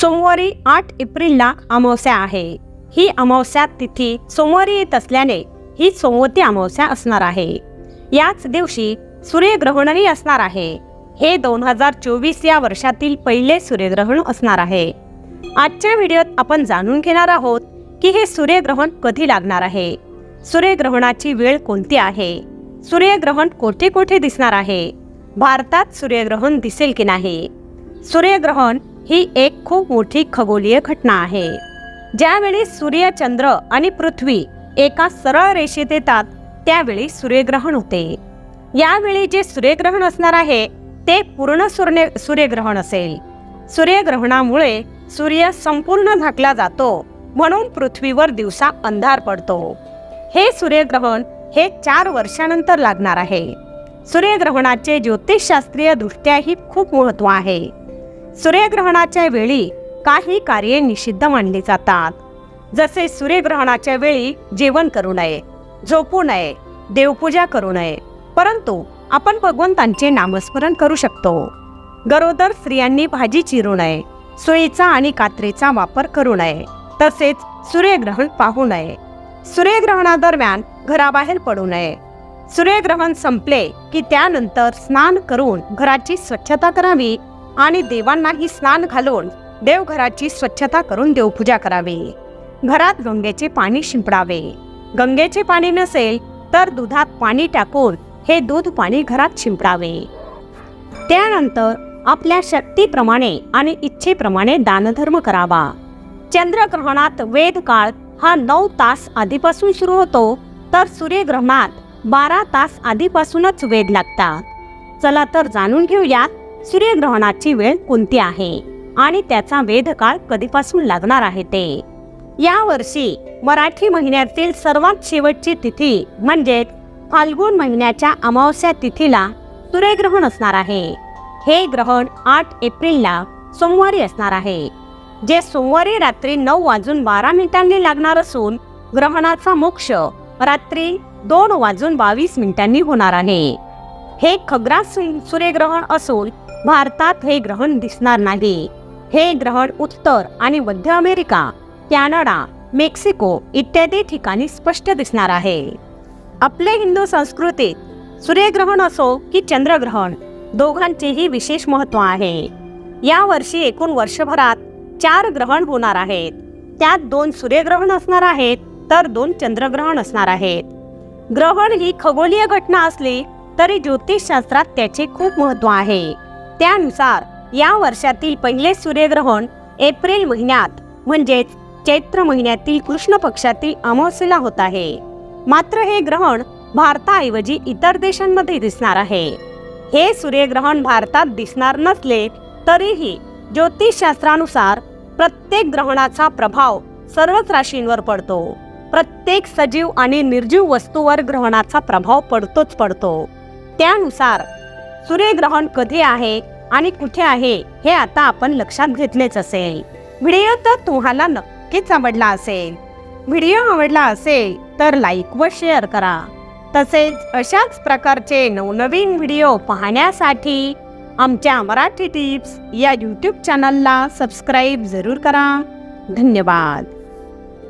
सोमवारी आठ एप्रिलला अमावस्या आहे. ही अमावस्या तिथी सोमवारी येत असल्याने ही सोमवती अमावस्या असणार आहे. याच दिवशी सूर्यग्रहणही असणार आहे. हे दोन हजार चोवीस या वर्षातील पहिले सूर्यग्रहण असणार आहे. आजच्या व्हिडिओत आपण जाणून घेणार आहोत की हे सूर्यग्रहण कधी लागणार आहे. सूर्यग्रहणाची वेळ कोणती आहे? सूर्यग्रहण कोठे कोठे दिसणार आहे? भारतात सूर्यग्रहण दिसेल की नाही? सूर्यग्रहण ही एक खूप मोठी खगोलीय घटना आहे. ज्यावेळी सूर्य चंद्र आणि पृथ्वी एका सरळ रेषेत येतात त्यावेळी सूर्यग्रहण होते. यावेळी जे सूर्यग्रहण असणार आहे ते पूर्ण सूर्य सूर्यग्रहण असेल. सूर्यग्रहणामुळे सूर्य संपूर्ण झाकला जातो म्हणून पृथ्वीवर दिवसा अंधार पडतो. हे सूर्यग्रहण हे चार वर्षानंतर लागणार आहे. सूर्यग्रहणाचे ज्योतिषशास्त्रीय दृष्ट्याही खूप महत्त्व आहे. सूर्यग्रहणाच्या वेळी काही कार्ये निषिद्ध मानली जातात. जसे सूर्यग्रहणाच्या वेळी जेवण करू नये झोपू नये देवपूजा करू नये परंतु आपण भगवंतांचे नामस्मरण करू शकतो. गरोदर स्त्रियांनी भाजी चिरू नये सुईचा आणि कात्रीचा वापर करू नये तसेच सूर्यग्रहण पाहू नये. सूर्यग्रहणादरम्यान घराबाहेर पडू नये. सूर्यग्रहण संपले की त्यानंतर स्नान करून घराची स्वच्छता करावी आणि देवांनाही स्नान घालून देवघराची स्वच्छता करून देवपूजा करावी. घरात गंगेचे पाणी शिंपडावे. गंगेचे पाणी नसेल तर दुधात पाणी टाकून हे दूध पाणी घरात शिंपडावे. त्यानंतर आपल्या शक्तीप्रमाणे आणि इच्छेप्रमाणे दानधर्म करावा. चंद्रग्रहणात वेद काळ हा नऊ तास आधीपासून सुरू होतो तर सूर्यग्रहणात बारा तास आधीपासूनच वेद लागतात. चला तर जाणून घेऊयात सूर्यग्रहणाची वेळ कोणती आहे? आणि त्याचा वेधकाळ कधीपासून लागणार आहे ते? या वर्षी मराठी महिन्यातील सर्वात शेवटची तिथी म्हणजे फाल्गुन महिन्याच्या अमावस्या तिथीला सूर्यग्रहण असणार आहे. हे ग्रहण आठ एप्रिलला सोमवारी असणार आहे. जे सोमवारी रात्री नऊ वाजून बारा मिनिटांनी लागणार असून ग्रहणाचा मोक्ष रात्री दोन वाजून बावीस मिनिटांनी होणार आहे. हे खग्रास सूर्यग्रहण असून भारतात हे ग्रहण दिसणार नाही. हे ग्रहण उत्तर आणि मध्य अमेरिका कॅनडा मेक्सिको इत्यादी ठिकाणी स्पष्ट दिसणार आहे. आपले हिंदू संस्कृतीत सूर्यग्रहण असो की चंद्रग्रहण दोघांचेही विशेष महत्त्व आहे. या वर्षी एकूण वर्षभरात चार ग्रहण होणार आहेत. त्यात दोन सूर्यग्रहण असणार आहेत तर दोन चंद्रग्रहण असणार आहेत. ग्रहण ही खगोलीय घटना असली तरी ज्योतिषशास्त्रात त्याचे खूप महत्त्व आहे. त्यानुसार या वर्षातील पहिले सूर्यग्रहण एप्रिल महिन्यात म्हणजेच चैत्र महिन्यातील कृष्ण पक्षातील अमावस्येला होत आहे. मात्र हे ग्रहण भारताऐवजी इतर देशांमध्ये दिसणार आहे. हे सूर्यग्रहण भारतात दिसणार नसले तरीही ज्योतिषशास्त्रानुसार प्रत्येक ग्रहणाचा प्रभाव सर्वच राशींवर पडतो. प्रत्येक सजीव आणि निर्जीव वस्तूवर ग्रहणाचा प्रभाव पडतोच पडतो. त्यानुसार सूर्यग्रहण कधी आहे आणि कुठे आहे हे आता आपण लक्षात घेतलेच असेल. व्हिडिओ तर तुम्हाला नक्कीच आवडला असेल. व्हिडिओ आवडला असेल तर लाईक व शेअर करा. तसेच अशाच प्रकारचे नवनवीन व्हिडिओ पाहण्यासाठी आमच्या मराठी टिप्स या यूट्यूब चॅनलला सबस्क्राईब जरूर करा. धन्यवाद.